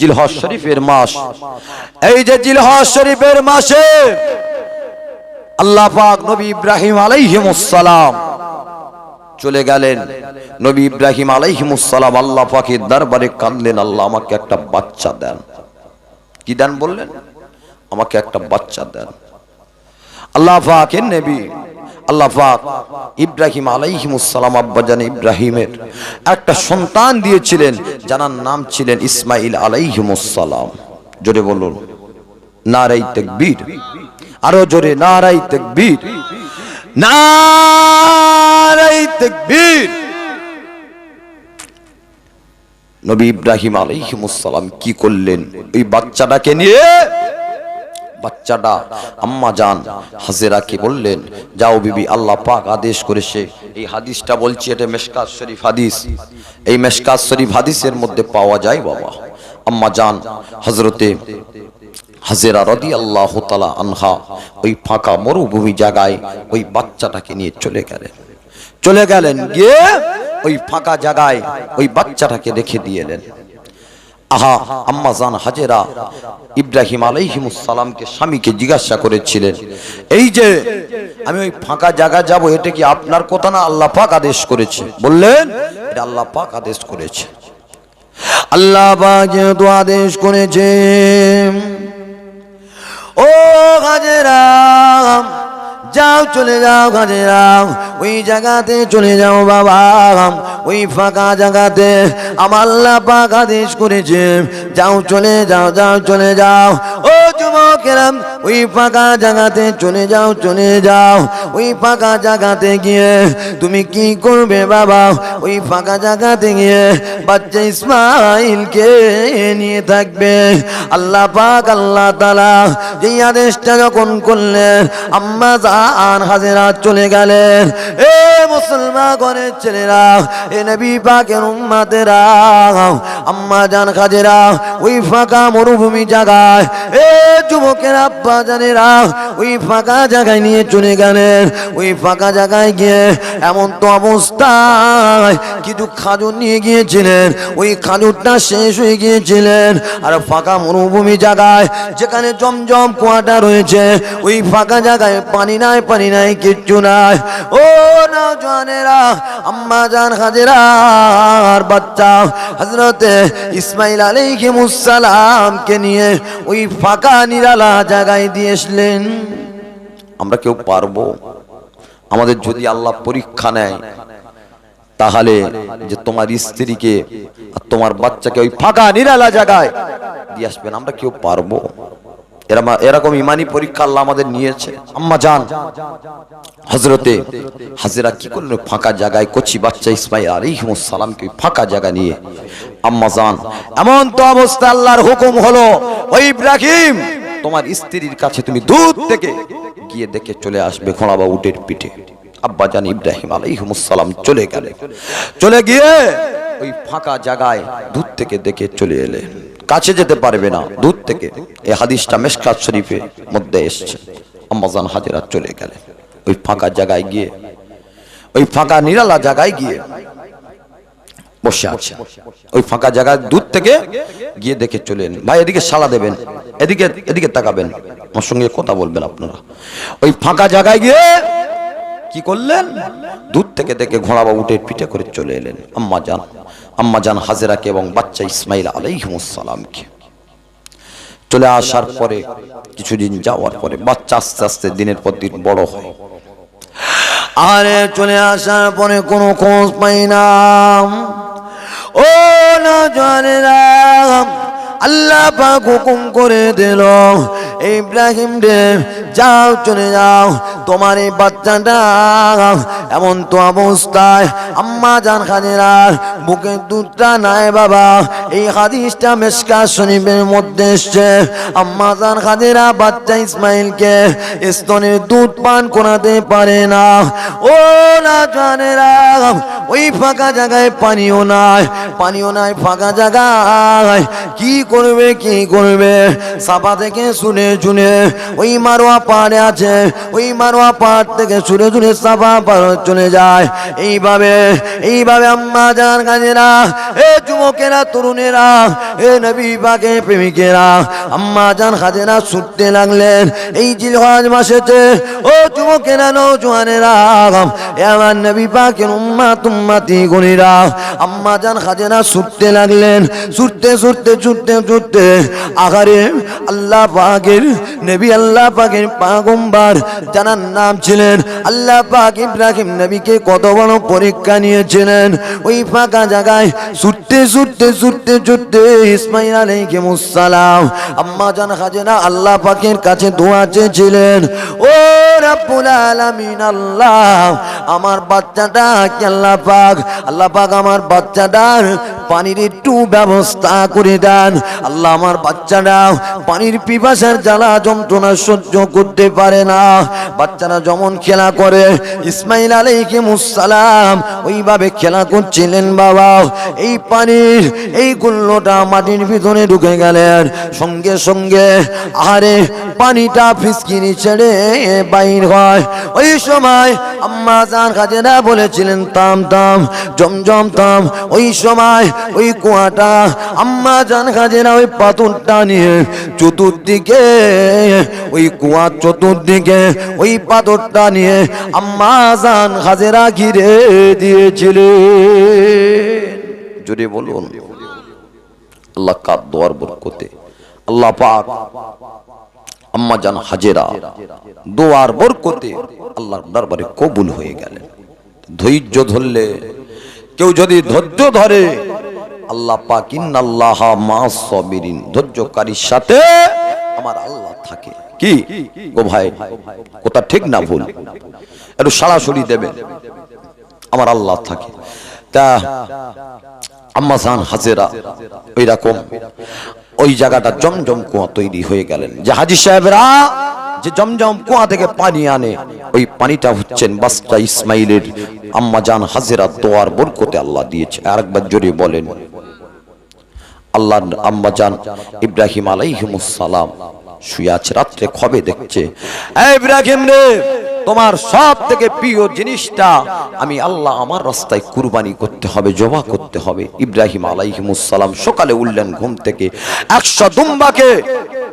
জিলহজ শরীফের মাস। এই যে জিলহজ শরীফের মাসে আল্লাহ পাক নবী ইব্রাহিম আলাইহিমুসসালাম চলে গেলেন। নবী ইব্রাহিম আলাইহিমুসসালাম আল্লাহ পাকের দরবারে কাঁদলেন, আল্লাহ আমাকে একটা বাচ্চা দেন। কি দেন বললেন? আমাকে একটা বাচ্চা দেন। আল্লাহ পাকের নবী আল্লাহ পাক ইব্রাহিম আলাইহিমুসসালাম আব্বাজান ইব্রাহিমের একটা সন্তান দিয়েছিলেন, জানার নাম ছিলেন ইসমাইল আলাইহিমুসসালাম জোরে বলুন, নারাই তাকবীর। আরও জোরে, নারাই তাকবীর। নারাই তাকবীর। নবী ইব্রাহিম আলাইহিমুসসালাম কি করলেন? ওই বাচ্চাটাকে নিয়ে বাচ্চাটা আম্মা জান হাজেরাকে বললেন, যাও বিবি, আল্লাহ পাক আদেশ করেছে। এই হাদিসটা বলছি, এটা মেশকাত শরীফ হাদিস। এই মেশকাত শরীফ হাদিসের মধ্যে পাওয়া যায় বাবা। আম্মা জান হজরতে হাজেরা রদি আল্লাহ তালা আনহা ওই ফাঁকা মরুভূমি জায়গায় ওই বাচ্চাটাকে নিয়ে চলে গেলেন। চলে গেলেন, গিয়ে ওই ফাঁকা জায়গায় ওই বাচ্চাটাকে রেখে দিয়ে এলেন। আহা, আম্মা জান হাজেরা, ইব্রাহিম আলাইহিমুসালামকে স্বামীকে জিজ্ঞাসা করেছিলেন, এই যে আমি ওই ফাঁকা জায়গা যাব, এটা কি আপনার কথা না আল্লাহ পাক আদেশ করেছে? বললেন, এটা আল্লাহ পাক আদেশ করেছে। আল্লাহ পাক যেহেতু আদেশ করেছে, ও হাজেরা যাও, চলে যাও হাজেরা ওই জায়গাতে চলে যাও বাবা। ওই ফাঁকা জায়গাতে আমার আল্লাহ পাক আদেশ করেছে। যাও, চলে যাও যাও, চলে যাও। ও যুবকেরা ওই ফাঁকা জায়গাতে চলে যাও চলে যাও। ওই ফাঁকা জায়গাতে গিয়ে তুমি কি করবে বাবা? ওই ফাঁকা জায়গাতে গিয়ে বাচ্চা ইসমাইলকে নিয়ে থাকবে। আল্লাহ পাক, আল্লাহ তালা এই আদেশটা যখন করলেন, আম্মা জান হাজেরা চলে গেলেন। এ মুসলমান ঘরের ছেলেরা, এ নবী পাকের উম্মাতেরা, আম্মা জান হাজেরা, ওই ফাঁকা মরুভূমি জায়গায়, এ যুবকের আব্বা জানেরা ওই ফাঁকা জায়গায় নিয়ে চলে গেলেন। ওই ফাঁকা জায়গায় গিয়ে এমন তো অবস্থায় কিছু খাজুর নিয়ে গিয়েছিলেন। ওই খাজুরটা শেষ হয়ে গিয়েছিলেন। আর ফাঁকা মরুভূমি জায়গায় যেখানে জমজম কুয়াটা রয়েছে, ওই ফাঁকা জায়গায় পানি নাই পানি নাই, কিচ্ছু নাই। ও না জানেরা, আম্মা জান হাজেরা, আর বাচ্চা হজরতে ইসমাইল আলাইহিমুসসালামকে নিয়ে ওই ফাঁকা নিরালা জায়গায় দিয়ে আসলেন আমরা কেউ পারব? আমাদের যদি আল্লাহ পরীক্ষা নেয়, তাহলে যে তোমার স্ত্রীকে আর তোমার বাচ্চাকে ওই ফাঁকা নিরালা জায়গায় দিয়ে আসবেন, আমরা কেউ পারব? এরকম ইমানি পরীক্ষা আল্লাহ আমাদের নিয়েছে। আম্মা জান হজরতে হাজিরা কি করলেন? ফাঁকা জায়গায় কচি বাচ্চা ইসমাইল আলাইহিমুস সালামকে ফাঁকা জায়গা নিয়ে। আম্মা জান, এমন তো অবস্থা আল্লাহর হুকুম হলো ওই ইব্রাহিম তোমার স্ত্রীর কাছে তুমি দূর থেকে গিয়ে দেখে চলে আসবে ঘোড়া বা উটের পিঠে। আব্বা জান ইব্রাহিম আলাইহিমুসালাম চলে গেলে। চলে গিয়ে ওই ফাঁকা জায়গায় দূর থেকে দেখে চলে এলে। কাছে যেতে পারবে না, দূর থেকে। এই হাদিসটা মেশকাত শরীফের মধ্যে এসছে। আম্মাজান হাজেরা চলে গেলে। ওই ফাঁকা জায়গায় গিয়ে, ওই ফাঁকা নিরালা জায়গায় গিয়ে বসে আছে। ওই ফাঁকা জায়গায় দূর থেকে গিয়ে দেখে চলে এলেন। ভাই এদিকে সালা দেবেন এদিকে এদিকে তাকাবেন। আমার সঙ্গে কথা বলবেন আপনারা। ওই ফাঁকা জায়গায় গিয়ে কি করলেন? দূর থেকে দেখে ঘোড়া বা উঠে পিঠে করে চলে এলেন। আম্মা জান আম্মা জান হাজেরাকে এবং বাচ্চা ইসমাইল আলাইহিমুসালামকে চলে আসার পরে কিছুদিন যাওয়ার পরে বাচ্চা আস্তে আস্তে দিনের পর দিন বড় হয়। আরে চলে আসার পরে কোনো খোঁজ পাই না। ও না জানে আল্লাহ পাক হুকুম করে দিল। ইব্রাহিম রে যাও, চলে যাও, তোমার এই বাচ্চাটা, এমন তো অবস্থায়। আম্মা জান খাজেরার বুকের দুধটা নাই বাবা, এই হাদিসটা মেসকা শরীফের মধ্যে এসছে। আম্মা জান খাজেরা বাচ্চা ইসমাইলকে স্তনের দুধ পান করাতে পারে না। ও না জানেরা, ওই ফাঁকা জায়গায় পানিও নাই পানিও নাই ফাঁকা জায়গায়। কি করবে কি করবে? সাপা থেকে শুনে শুনে ওই মারোয়া পাহাড়ে আছে, ওই মারোয়া পাহাড় থেকে সুরে সুরে সাফা পাহাড় চলে যায়। এইভাবে এইভাবে আম্মা যান কাজেরা, এ যুবকেরা, তরুণেরা, এ নবী বাগে প্রেমিকেরা, আম্মা যান খাজেরা ছুটতে লাগলেন। এই জিলহাজ মাসেছে ও যুবকেরা নৌজওয়ানেরা আমার নবী পাকের উম্মা তুম্মাতি গণিরা। আম্মা জান খাজেরা ছুটতে লাগলেন, ছুটতে ছুটতে ছুটতে ছুটতে। আগারে আল্লাহ পাকের নবী, আল্লাহ পাকের পাগম্বার জানার নাম ছিলেন। আল্লাহ পাক ইব্রাহিম নবীকে কত বড় পরীক্ষা নিয়েছিলেন। ওই ফাঁকা জায়গায় ছুটতে ছুটতে ছুটতে ছুটতে ইসমাইল আলাইহিমুসসালাম আম্মা জান খাজেরা আল্লাহ পাকের কাছে দোয়া চেয়েছিলেন, ও রাব্বুল আলামিন আল্লাহ আমার বাচ্চাটা আল্লাহ পাক? আল্লাহ পাক আমার বাচ্চাটার পানির একটু ব্যবস্থা করে দেন। আল্লাহ আমার বাচ্চাটা পানির পিপাসার জ্বালা যন্ত্রণা সহ্য করতে পারে না। বাচ্চারা যেমন খেলা করে, ইসমাইল আলাইহিমুসসালাম ওইভাবে খেলা করছিলেন বাবা। এই পানির এই গুল্লোটা মাটির ভিতরে ঢুকে গেলেন। সঙ্গে সঙ্গে আরে পানিটা ফিসকিনি ছেড়ে বাইর হয়। ওই সময় আম্মা জান কাজেরা বলেছিলেন, তাম তাম, জমজম, তাম। ওই সময় ওই কুয়াটা, আম্মা জান কাজেরা ওই পাথরটা নিয়ে চতুর্দিকে, ওই কুয়া চতুর্দিকে ওই পাথরটা নিয়ে আম্মা জান হাজেরা ঘিরে দিয়েছিলেন। জোরে বলুন। আল্লাহ কার দোয়ার বরকতে। আল্লাহ পাক আম্মা জান হাজেরা, দোয়ার বরকতে আল্লাহর দরবারে কবুল হয়ে গেলেন। ধৈর্য ধরলে, কেউ যদি ধৈর্য ধরে, আল্লাহ পাক ইন্নাল্লাহ মা সবিরিন ধৈর্যকারীর সাথে আমার আল্লাহ থাকে। কি? গো ভাই, কথা ঠিক না ভুল? একটু সরাসরি দেবে আমার আল্লাহ থাকে। তা, আম্মা জান হাজেরা ওই রকম ওই জায়গাটা জমজম কুয়া তৈরি হয়ে গেলেন। যে সাহেবরা যে জমজম কুয়া থেকে পানি আনে, ওই পানিটা হচ্ছেন বাস্তা ইসমাইলের আম্মা জান হাজেরা দোয়ার বরকতে আল্লাহ দিয়েছে। আরেকবার জোরে বলেন আল্লাহ আম্মা জান ইব্রাহিম আলাইহিমুসসালাম শুয়ে আছে, রাত্রে খবে দেখছে? তোমার সব থেকে প্রিয় জিনিসটা আমি আল্লাহ আমার রাস্তায় কুরবানি করতে হবে, জবা করতে হবে। ইব্রাহিম আলাইহিমুসসালাম সকালে উঠলেন ঘুম থেকে। একশো দুম্বাকে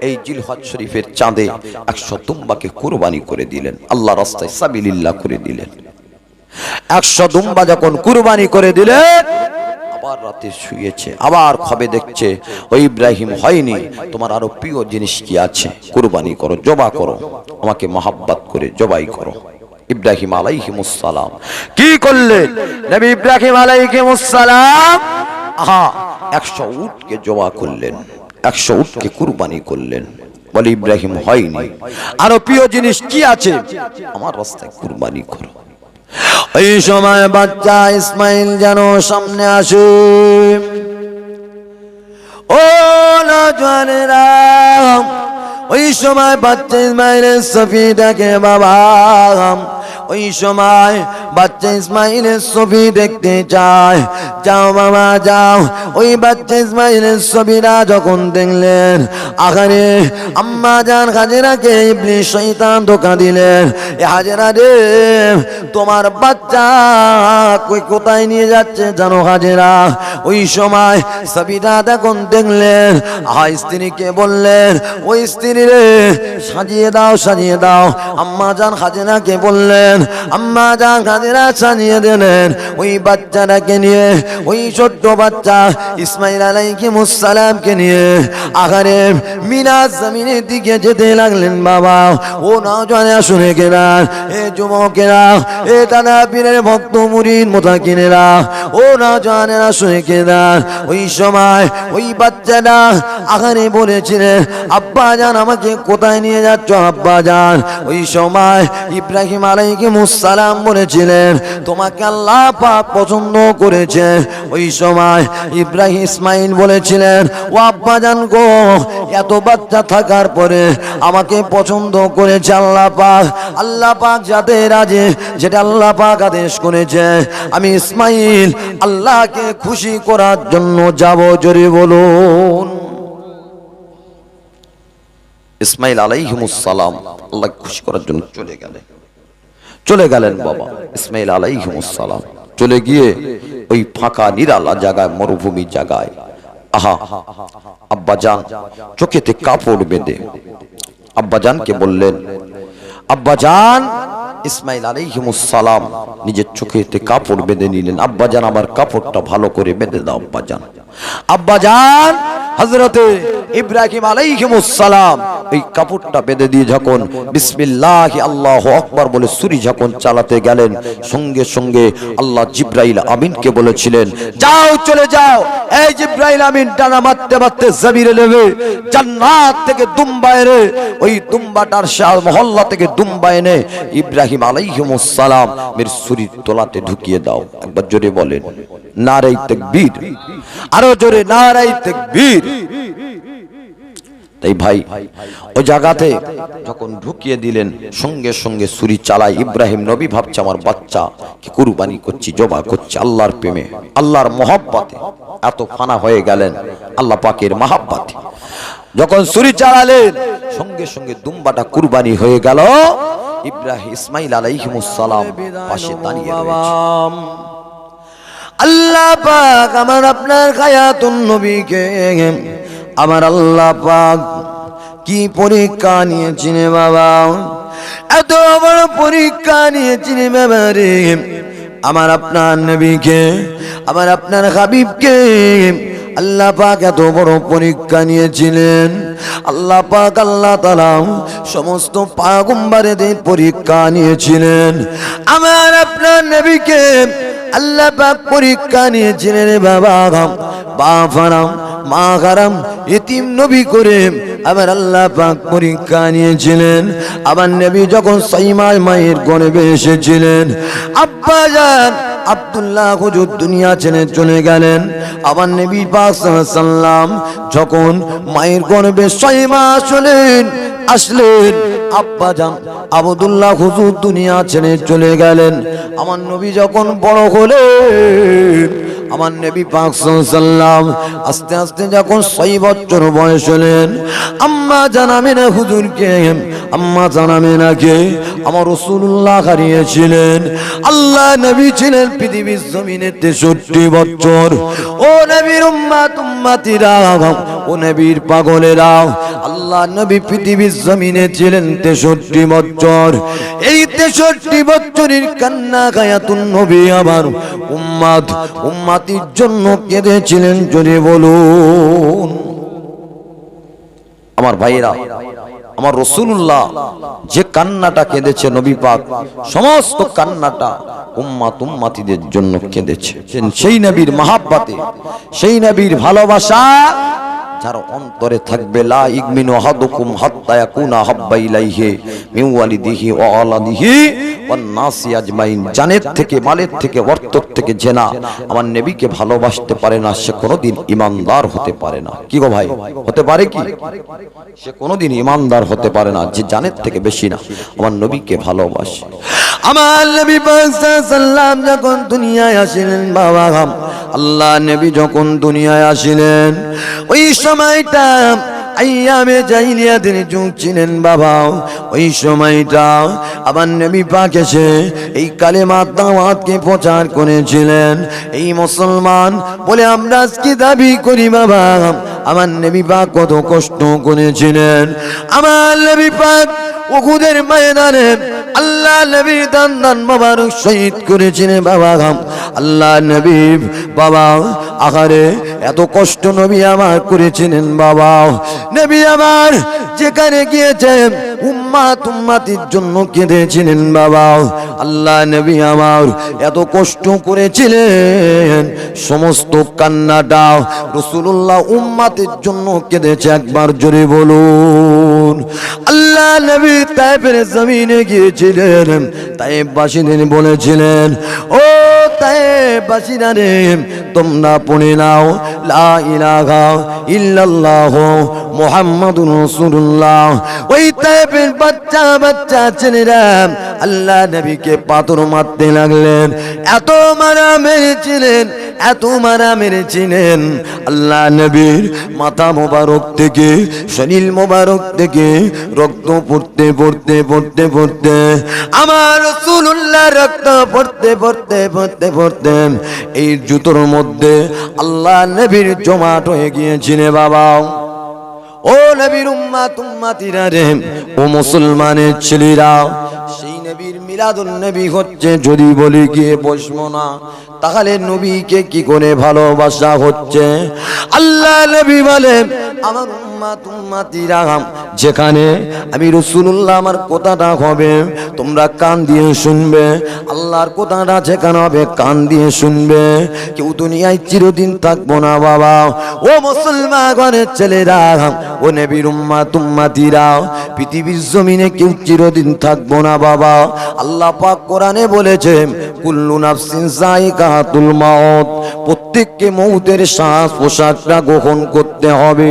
এই জিলহজ শরীফের চাঁদে একশো দুম্বাকে কুরবানি করে দিলেন। আল্লাহ রাস্তায় সাবিলিল্লাহ করে দিলেন। একশো দুম্বা যখন কুরবানি করে দিলেন আবার রাতে শুয়েছে, আবার খবে দেখছে ওই ইব্রাহিম, হয়নি। তোমার আরও প্রিয় জিনিস কি আছে? কুরবানি করো, জবা করো। আমাকে মহাব্বাত করে জবাই করো। ইব্রাহিম আলাইহিমুসসালাম, কি করলেন নবী ইব্রাহিম আলাইহিমুসসালাম, আহা, একশো উটকে জবা করলেন, একশো উটকে কুরবানি করলেন। বলে, ইব্রাহিম, হয়নি। আরও প্রিয় জিনিস কি আছে? আমার রাস্তায় কুরবানি করো। ওই সময় বাচ্চা ইসমাইল যেন সামনে আসে। ও নজওয়ানেরা ওই সময় বাচ্চা ইসমাইলের সফিটাকে বাবা ওই সময় বাচ্চা ইসমাইলের ছবি দেখতে চায়। যাও বাবা, যাও। ওই বাচ্চা ইসমাইলের ছবিরা যখন দেখলেন আখানে আম্মা জান হাজেরাকে শয়তান ধোকা দিলেন। এ হাজেরা রে, তোমার বাচ্চা কই কোথায় নিয়ে যাচ্ছে জানো হাজেরা? ওই সময় ছবিটা তখন দেখলেন। আহা, স্ত্রীকে বললেন, ওই স্ত্রী রে, সাজিয়ে দাও সাজিয়ে দাও। আম্মা জান হাজেরাকে বললেন আম্মা জান হাজেরা সাজিয়ে দিলেন, ওই বাচ্চাটাকে নিয়ে, ওই ছোট্ট বাচ্চা ইসমাইল আলাইকি মুসালামকে নিয়ে আগারে মিনাজ জমিনের দিকে যেতে লাগলেন, বাবা। ও নজনে শুনে কেনা, এ যুবকেরা এ দাদা পীরের ভক্ত মুরিন মোতা কিনেরা ও নজনেরা শুনে কেনা, ওই সময় ওই বাচ্চাটা আগারে বলেছিলেন, আব্বা জান আমাকে কোথায় নিয়ে যাচ্ছ, আব্বা জান? ওই সময় ইব্রাহিম আলাইকে মুসালাম বলেছিলেন, তোমাকে আল্লাহ পাক পছন্দ করেছে ওই সময় ইব্রাহিম ইসমাইল বলেছিলেন, ও আব্বা জান গো, এত বাচ্চা থাকার পরে আমাকে পছন্দ করেছে আল্লাহ পাক। আল্লাহ পাক যাতে রাজে, যেটা আল্লাহ পাক আদেশ করেছে। আমি ইসমাইল, আল্লাহকে খুশি করার জন্য যাব, জোরে বলুন। ইসমাইল আলাইহিমুসালাম আল্লাহ খুশি করার জন্য চলে গেলেন। চলে গেলেন বাবা, ইসমাইল আলাইহিমুসালাম চলে গিয়ে ওই ফাঁকা নিরালা জায়গায়, মরুভূমি জায়গায়, আহা আব্বাজান চোখেতে কাপড় বেঁধে আব্বাজানকে বললেন আব্বাজান ইসমাইল আলাইহিমুসালাম নিজের চোখেতে কাপড় বেঁধে নিলেন আব্বাজান আমার কাপড়টা ভালো করে বেঁধে দাও আব্বাজান আব্বাজান হযরতে ইব্রাহিম আলাইহিমুসালাম এই কাপড়টা বেঁধে দিয়ে যখন বিসমিল্লাহ আল্লাহ আকবার বলে সুরি যখন চালাতে গেলেন, সঙ্গে সঙ্গে আল্লাহ জিব্রাইল আমিনকে বলেছিলেন, যাও, চলে যাও। এই জিব্রাইল আমিন ডানা মারতে মারতে জমিনে নেবে জান্নাত থেকে দুম্বা এনে, ওই দুম্বাটার শাহ মহল্লা থেকে দুম্বা এনে ইব্রাহিম আলাইহিমুসালাম মের সুরির তোলাতে ঢুকিয়ে দাও। একবার জোরে বলেন। নারাই তাকবীর। আরও জোরে নারাই তাকবীর। তাই ভাই, ওই জায়গাতে যখন ঢুকিয়ে দিলেন, সঙ্গে সঙ্গে ছুরি চালায়, ইব্রাহিম নবী ভাবছে আমার বাচ্চা, কি কুরবানি করছি জবা করছি আল্লাহর প্রেমে, আল্লাহর মহব্বতে। এত ফানা হয়ে গেলেন আল্লাহ পাকের মহাব্বাতে। যখন ছুরি চালালেন, সঙ্গে সঙ্গে দুম্বাটা কুরবানি হয়ে গেল। ইব্রাহিম ইসমাইল আলাইহিমুস সালাম পাশে দাঁড়িয়ে রয়েছে। আল্লাহ পাক আমার আপনার খায়াতুন নবীকে, আমার আল্লাহ পাক কি পরীক্ষা নিয়েছেন বাবা? এত বড় পরীক্ষা নিয়েছেন বাবা রে। আমার আপনার নবীকে, আমার আপনার হাবিবকে আল্লাহ পাক এত বড় পরীক্ষা নিয়েছিলেন। আল্লাহ পাক আল্লাহ তালা সমস্ত পাগম্বারেদের পরীক্ষা নিয়েছিলেন। আমার আপনার নবীকে আল্লাহ পাক পরীক্ষা নিয়েছিলেন বাবা। বাপ হারাম, মা হারাম এতিম নবী করে আবার আল্লাহ পাক পরীক্ষা নিয়েছিলেন। আবার নবী যখন সাইমার মায়ের গর্ভে এসেছিলেন। আব্বা যান আব্দুল্লাহ হুজুর দুনিয়া ছেড়ে চলে গেলেন। আবার নবী সাল্লাম যখন মায়ের গর্ভে ছয় মাস হলেন, আসলেন, আব্বা আবদুল্লাহ হুজুর দুনিয়া ছেড়ে চলে গেলেন। আমার নবী যখন বড় হলেন আমার নবী পাক সাল্লাম আস্তে আস্তে যখন ছয় বছর বয়স হলেন, আম্মা জানাবে না হুজুরকে, আম্মা জানাবে নাকে আমার রসুল্লাহ হারিয়েছিলেন। আল্লাহ নবী ছিলেন পৃথিবীর জমিনে তেষট্টি বছর। ও নবীর উম্মা তুম্মাতিরা ও নবীর পাগলেরা, আল্লাহ নবী পৃথিবীর জমিনে ছিলেন তেষট্টি বছর। এই তেষট্টি বছরের কান্না গায়াতুন নবী আমার উম্মাদ, উম্মাতির জন্য কেঁদেছিলেন জোরে বলুন। আমার ভাইরা আমার রসুল্লাহ যে কান্নাটা কেঁদেছে নবী পাক, সমস্ত কান্নাটা উম্মাত উম্মাতিদের জন্য কেঁদেছে। সেই নবীর মাহাব্বাতে, সেই নবীর ভালোবাসা যার অন্তরে থাকবে, লা ইগমিনু আহাদুকুম হাত্তা ইয়াকুনা হাব্বা ইলাইহি মিন ওয়ালিদিহি ওয়া আলাদিহি ওয়ান নাসি আজমাইন। জানের থেকে, মালের থেকে অর্থ থেকে জেনা। আমার নবীকে ভালোবাসতে পারে না, সে কোনোদিন ইমানদার হতে পারে না। কি গো ভাই? হতে পারে কি? সে কোনোদিন ইমানদার হতে পারে না, যে জানের থেকে বেশি না। আমার নবীকে ভালোবাসে। আমার নবী সাল্লাম যখন দুনিয়ায় আসিলেন, বাবা, আল্লাহ নবী যখন দুনিয়ায় আসিলেন, ওই সময়টা আইয়ামে জাহিলিয়াতের যুগ ছিলেন বাবা। ওই সময়টা আবার নবী পাক এসে এই কালেমা দাওয়াতকে প্রচার করেছিলেন। এই মুসলমান বলে, আমরা আজকে দাবি করি বাবা, আমার নবী পাক কত কষ্ট করেছিলেন। আমার নবী পাক উহুদের ময়দানে আল্লাহ নবীর দান দান শহীদ করেছিলেন বাবা গাম আল্লাহ নবী বাবা, আহারে, এত কষ্ট নবী আমার করেছিলেন বাবা। নবী আমার যেখানে গিয়েছেন উম্মা তুম্মাতির জন্য কেঁদেছিলেন বাবা। আল্লাহ নবী আমার এত কষ্ট করেছিলেন। সমস্ত কান্নাটা রসুল্লাহ উম্মাতের জন্য কেঁদেছে একবার জোরে বলুন। আল্লাহ নবী তাইফের জমিনে গিয়েছিলেন তাইফ বাসিদিন বলেছিলেন ও তাইফ বাসিনা রে তোমরা পড়ে নাও লা ইলাহা ইল্লাল্লাহ মোহাম্মদুর রাসূলুল্লাহ। ওই তাইফের বাচ্চা বাচ্চা ছেলেরা আল্লাহ নবীকে পাথর মারতে লাগলেন। এত মারা মেরেছিলেন, এত মারা মেরেছিলেন। আল্লাহ নবীর মাথা মোবারক থেকে, শরীর মোবারক থেকে, রক্ত পড়তে পড়তে পড়তে পড়তে, আমার রসুল্লাহ রক্ত পড়তে পড়তে পড়তে পড়তে, এই জুতোর মধ্যে আল্লাহ নবীর জমাট হয়ে গিয়েছিল বাবা ও নবীর উম্মা উম্মাতিরা রে ও মুসলমানের ছেলেরা নবীর মিলাদুল নবী হচ্ছে, যদি বলি গিয়ে বসবো না, তাহলে নবীকে কি করে ভালোবাসা হচ্ছে? আল্লাহ নবী বলে আমার যেখানে আমি রসুল্লাহ আমার কথাটা হবে, তোমরা কান দিয়ে শুনবে, আল্লাহর কথাটা যেখানে হবে, কান দিয়ে শুনবে। কেউ দুনিয়ায় চিরদিন থাকব না, বাবা। ও মুসলমান ঘরের ছেলেরা, ও নবীর উম্মা তুম্মাতিরা পৃথিবীর জমিনে কেউ চিরদিন থাকব না, বাবা। আল্লাহ পাক কোরআনে বলেছে, কুল্লু নাফসিন যায়িকাতুল মাউত। প্রত্যেককে মৌতের শ্বাস প্রশ্বাসটা গ্রহণ করতে হবে।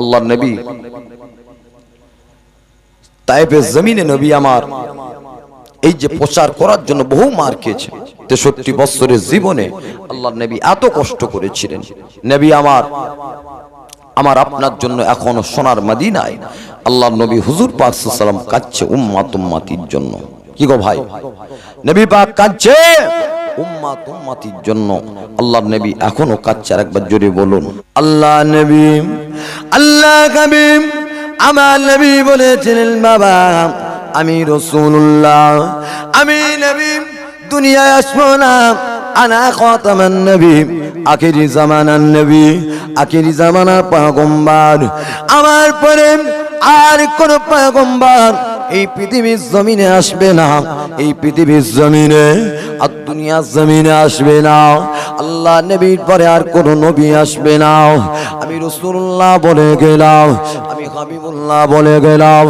আল্লাহর নবী তাইফের জমিনে নবী আমার, এই যে প্রচার করার জন্য বহু মার খেয়েছে। তেষট্টি বছরের জীবনে আল্লাহ নবী এত কষ্ট করেছিলেন। নবী আমার আমার আপনার জন্য এখনও সোনার মাদিনায় আল্লাহ নবী হুজুর পাক সাল্লাম কাচ্ছে উম্মা তুম্মাতির জন্য। কি গো ভাই? নবী পাক কাচ্ছে উম্মা তুম্মাতির জন্য। আল্লাহ নবী এখনও কাচ্ছে আর একবার জোরে বলুন। আল্লাহ নবী, আল্লাহ কবিম আমার নবী বলেছিলেন, বাবা, আমি রসুল্লাহ আমি নবী, দুনিয়ায় আসব না। আনা খাতামান নবী, আখেরি জামানার নবী, আখেরি জামানার পাগম্বার আমার পরে আর কোন পাগম্বার এই পৃথিবীর জমিনে আসবে না। এই পৃথিবীর জমিনে আর দুনিয়ার জমিনে আসবে না। আল্লাহ নবীর পরে আর কোন নবী আসবে না। আমি রসুল্লাহ বলে গেলাম, আমি হাবিবুল্লাহ বলে গেলাম,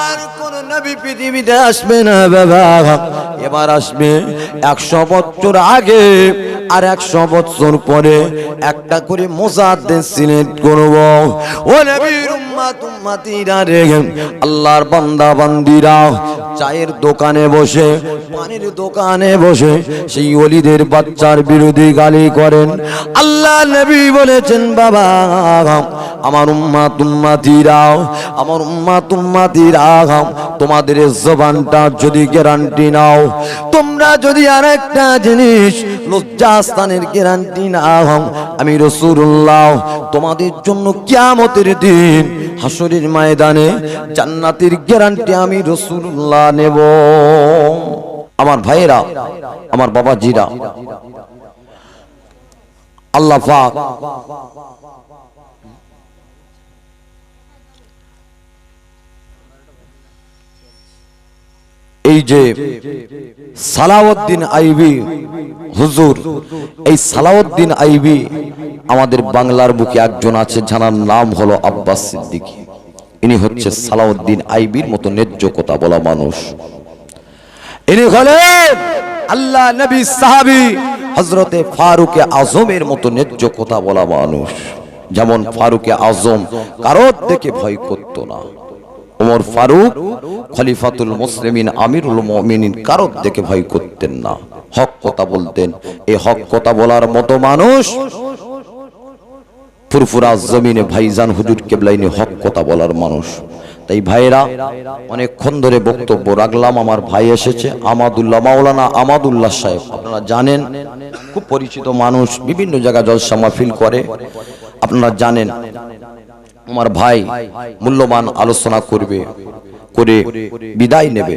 আর কোন নবী পৃথিবীতে আসবে না বাবা। এবার আসবে একশো বছর আগে আর একশো বছর পরে একটা করে মোজাদ্দের সিলেক্ট করব ও নবীর উম্মাত উম্মাতিরা রে, আল্লাহর বান্দা বান্দিরা, চায়ের দোকানে বসে, পানির দোকানে বসে সেই অলিদের বাচ্চার বিরোধী গালি করেন। আল্লাহ নবী বলেছেন, বাবা, আমার উম্মা তুম্মাতিরা আমার উম্মা তুম্মাতিরা তোমাদের জবানটা যদি গ্যারান্টি নাও তোমরা যদি আর একটা জিনিস লজ্জাস্থানের গ্যারান্টি নাও আমি রসুল্লাহ তোমাদের জন্য কিয়ামতের দিন হাসরের ময়দানে জান্নাতের গ্যারান্টি আমি রসুল্লাহ নেব। আমার ভাইয়েরা, আমার বাবাজিরা, আল্লাহ পাক এই যে সালাউদ্দিন আইবি, হুজুর, এই সালাউদ্দিন আইবি আমাদের বাংলার বুকে একজন আছে যার নাম হলো আব্বাস সিদ্দিকী। ইনি হচ্ছে সালাউদ্দিন আইবির মতো ন্যায্য কথা বলা মানুষ। ইনি হলেন আল্লাহ নবী সাহাবি হজরতে ফারুকে আজমের মতো ন্যায্য কথা বলা মানুষ। যেমন ফারুকে আজম কারোর দেখে ভয় করতো না। ওমর ফারুক, খলিফাতুল মুসলিমিন, আমিরুল মুমিনিন, কারোর দেখে ভয় করতেন না। হক কথা বলতেন। এই হক কথা বলার মতো মানুষ ফুরফুরা জমিনে ভাইজান হুজুর কেবলাইনে হক কথা বলার মানুষ। তাই ভাইয়েরা, অনেকক্ষণ ধরে বক্তব্য রাখলাম, আমার ভাই এসেছে, আমাদুল্লাহ মাওলানা আমাদুল্লাহ সাহেব, আপনারা জানেন, খুব পরিচিত মানুষ, বিভিন্ন জায়গায় জলসা মাহফিল করে। আপনারা জানেন আমার ভাই মূল্যবান আলোচনা করবে করে বিদায় নেবে।